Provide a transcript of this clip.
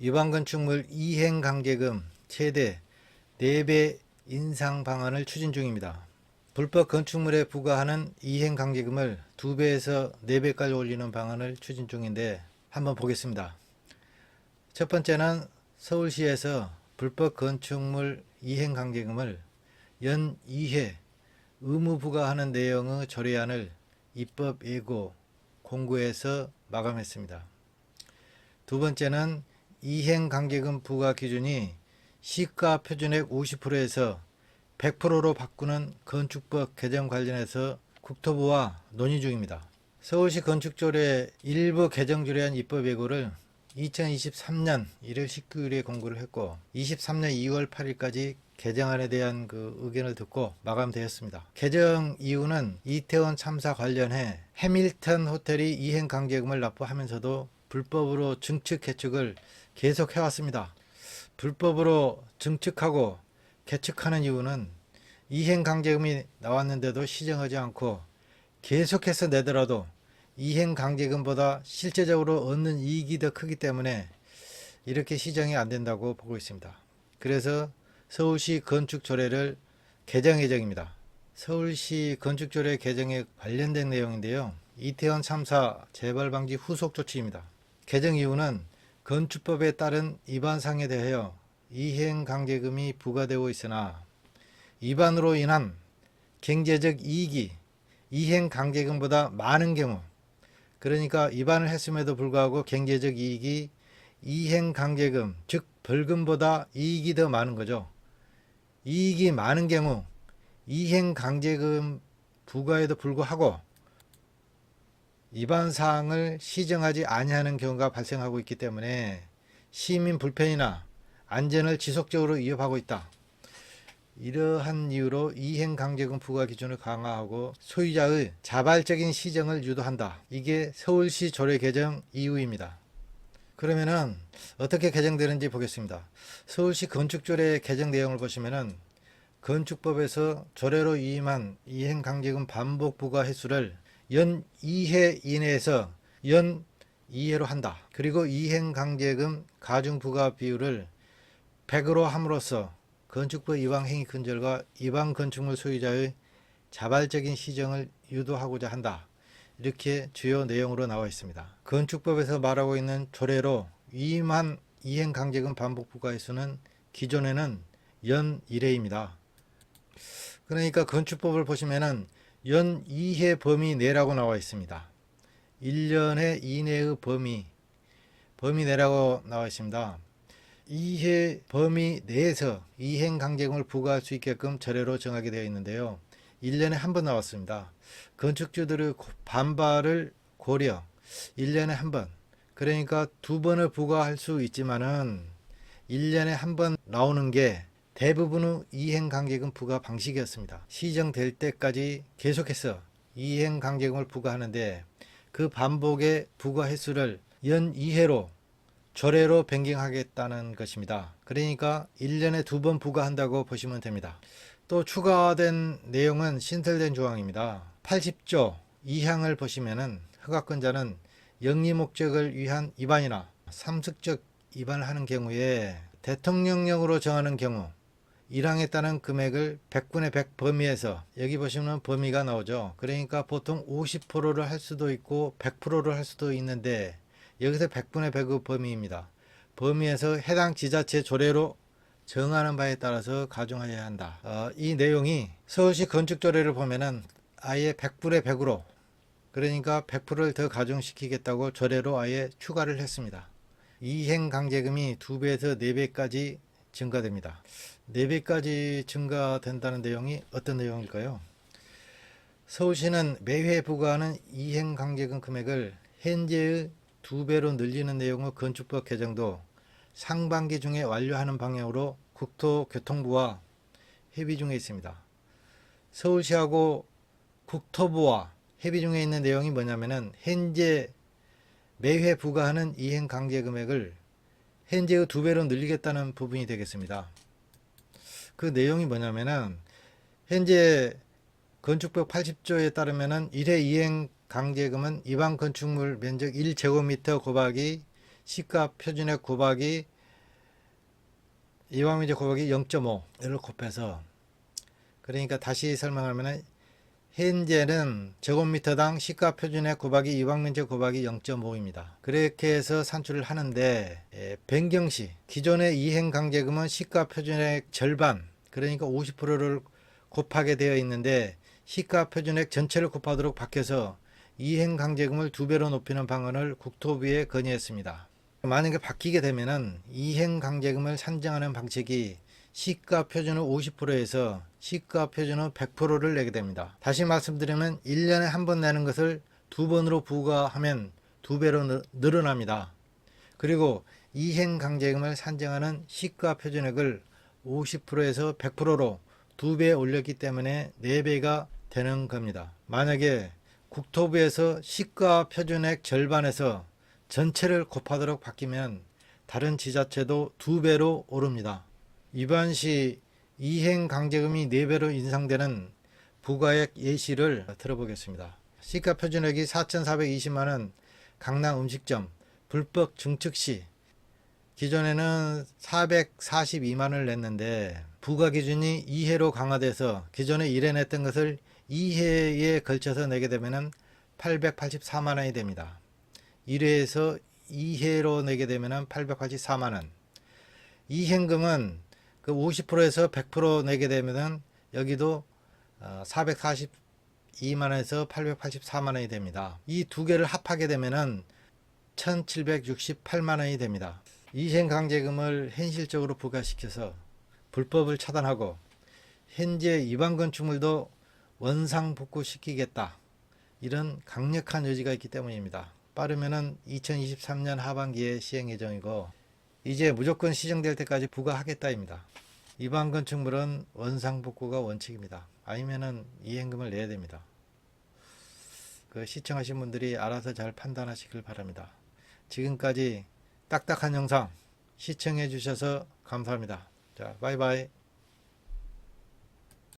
위반 건축물 이행 강제금 최대 4배 인상 방안을 추진 중입니다. 불법 건축물에 부과하는 이행 강제금을 2배에서 4배까지 올리는 방안을 추진 중인데 한번 보겠습니다. 첫 번째는 서울시에서 불법 건축물 이행 강제금을 연 2회 의무 부과하는 내용의 조례안을 입법 예고 공고에서 마감했습니다. 두 번째는 이행 강제금 부과 기준이 시가 표준액 50%에서 100%로 바꾸는 건축법 개정 관련해서 국토부와 논의 중입니다. 서울시 건축조례 일부 개정 조례안 입법 예고를 2023년 1월 19일에 공고를 했고 23년 2월 8일까지 개정안에 대한 그 의견을 듣고 마감되었습니다. 개정 이유는 이태원 참사 관련해 해밀턴 호텔이 이행 강제금을 납부하면서도 불법으로 증축 개축을 계속 해왔습니다. 불법으로 증축하고 개축하는 이유는 이행 강제금이 나왔는데도 시정하지 않고 계속해서 내더라도 이행 강제금보다 실제적으로 얻는 이익이 더 크기 때문에 이렇게 시정이 안 된다고 보고 있습니다. 그래서 서울시 건축조례를 개정 예정입니다. 서울시 건축조례 개정에 관련된 내용인데요. 이태원 참사 재발 방지 후속 조치입니다. 개정 이유는 건축법에 따른 위반 상에 대하여 이행 강제금이 부과되고 있으나 위반으로 인한 경제적 이익이 이행 강제금보다 많은 경우 그러니까 위반을 했음에도 불구하고 경제적 이익이 이행 강제금 즉 벌금보다 이익이 더 많은 거죠. 이익이 많은 경우 이행 강제금 부과에도 불구하고 위반 사항을 시정하지 아니하는 경우가 발생하고 있기 때문에 시민 불편이나 안전을 지속적으로 위협하고 있다. 이러한 이유로 이행 강제금 부과 기준을 강화하고 소유자의 자발적인 시정을 유도한다. 이게 서울시 조례 개정 이유입니다. 그러면은 어떻게 개정되는지 보겠습니다. 서울시 건축조례 개정 내용을 보시면은 건축법에서 조례로 위임한 이행 강제금 반복 부과 횟수를 연 2회 이내에서 연 2회로 한다. 그리고 이행 강제금 가중 부과 비율을 100으로 함으로써 건축법 위반 행위 근절과 위반 건축물 소유자의 자발적인 시정을 유도하고자 한다. 이렇게 주요 내용으로 나와 있습니다. 건축법에서 말하고 있는 조례로 위임한 이행 강제금 반복 부과 횟수는 기존에는 연 1회입니다. 그러니까 건축법을 보시면은 연 2회 범위 내라고 나와 있습니다. 1년의 이내의 범위 범위 내라고 나와 있습니다. 2회 범위 내에서 이행 강제금을 부과할 수 있게끔 조례로 정하게 되어 있는데요. 1년에 한 번 나왔습니다. 건축주들의 고- 반발을 고려 1년에 한 번. 그러니까 두 번을 부과할 수 있지만은 1년에 한 번 나오는 게 대부분의 이행 강제금 부과 방식이었습니다. 시정될 때까지 계속해서 이행 강제금을 부과하는데 그 반복의 부과 횟수를 연 2회로 조례로 변경하겠다는 것입니다. 그러니까 1년에 두 번 부과한다고 보시면 됩니다. 또 추가된 내용은 신설된 조항입니다. 80조 2항을 보시면은 허가권자는 영리 목적을 위한 위반이나 삼습적 위반을 하는 경우에 대통령령으로 정하는 경우 1항에 따른 금액을 100분의 100 범위에서 여기 보시면 범위가 나오죠. 그러니까 보통 50%를 할 수도 있고 100%를 할 수도 있는데 여기서 100분의 100의 범위입니다. 범위에서 해당 지자체 조례로 정하는 바에 따라서 가중하여야 한다. 어, 이 내용이 서울시 건축조례를 보면은 아예 100분의 100으로 그러니까 100%를 더 가중시키겠다고 조례로 아예 추가를 했습니다. 이행 강제금이 2배에서 4배까지 증가됩니다. 4배까지 증가된다는 내용이 어떤 내용일까요? 서울시는 매회 부과하는 이행 강제금 금액을 현재의 2배로 늘리는 내용의 건축법 개정도 상반기 중에 완료하는 방향으로 국토교통부와 협의 중에 있습니다. 서울시하고 국토부와 협의 중에 있는 내용이 뭐냐면은 현재 매회 부과하는 이행 강제 금액을 현재의 두 배로 늘리겠다는 부분이 되겠습니다. 그 내용이 뭐냐면은 현재 건축법 80조에 따르면은 1회 이행 강제금은 일반 건축물 면적 1제곱미터 곱하기 시가 표준액 곱하기 이왕면제 곱하기 0.5를 곱해서 그러니까 다시 설명하면 현재는 제곱미터당 시가 표준액 곱하기 이왕면제 곱하기 0.5입니다. 그렇게 해서 산출을 하는데 예, 변경시 기존의 이행 강제금은 시가 표준액 절반 그러니까 50%를 곱하게 되어 있는데 시가 표준액 전체를 곱하도록 바뀌어서 이행 강제금을 두 배로 높이는 방안을 국토부에 건의했습니다. 만약에 바뀌게 되면은 이행 강제금을 산정하는 방식이 시가 표준은 50%에서 시가 표준은 100%를 내게 됩니다. 다시 말씀드리면 1년에 한 번 내는 것을 두 번으로 부과하면 두 배로 늘- 늘어납니다. 그리고 이행 강제금을 산정하는 시가 표준액을 50%에서 100%로 두 배 올렸기 때문에 네 배가 되는 겁니다. 만약에 국토부에서 시가 표준액 절반에서 전체를 곱하도록 바뀌면 다른 지자체도 두 배로 오릅니다. 이번 시 이행 강제금이 네 배로 인상되는 부가액 예시를 들어보겠습니다. 시가 표준액이 4,420만 원 강남 음식점 불법 증축 시 기존에는 442만 원을 냈는데 부가 기준이 2회로 강화돼서 기존에 1회 냈던 것을 2회에 걸쳐서 내게 되면은 884만 원이 됩니다. 1회에서 2회로 내게 되면은 884만 원. 이행금은 그 50%에서 100% 내게 되면은 여기도 442만 원에서 884만 원이 됩니다. 이 두 개를 합하게 되면은 1768만 원이 됩니다. 이행 강제금을 현실적으로 부과시켜서 불법을 차단하고 현재 이반 건축물도 원상 복구시키겠다. 이런 강력한 의지가 있기 때문입니다. 빠르면은 2023년 하반기에 시행 예정이고 이제 무조건 시정될 때까지 부과하겠다입니다. 이반 건축물은 원상 복구가 원칙입니다. 아니면은 이행금을 내야 됩니다. 그 시청하신 분들이 알아서 잘 판단하시길 바랍니다. 지금까지 딱딱한 영상 시청해 주셔서 감사합니다. 자, 바이바이.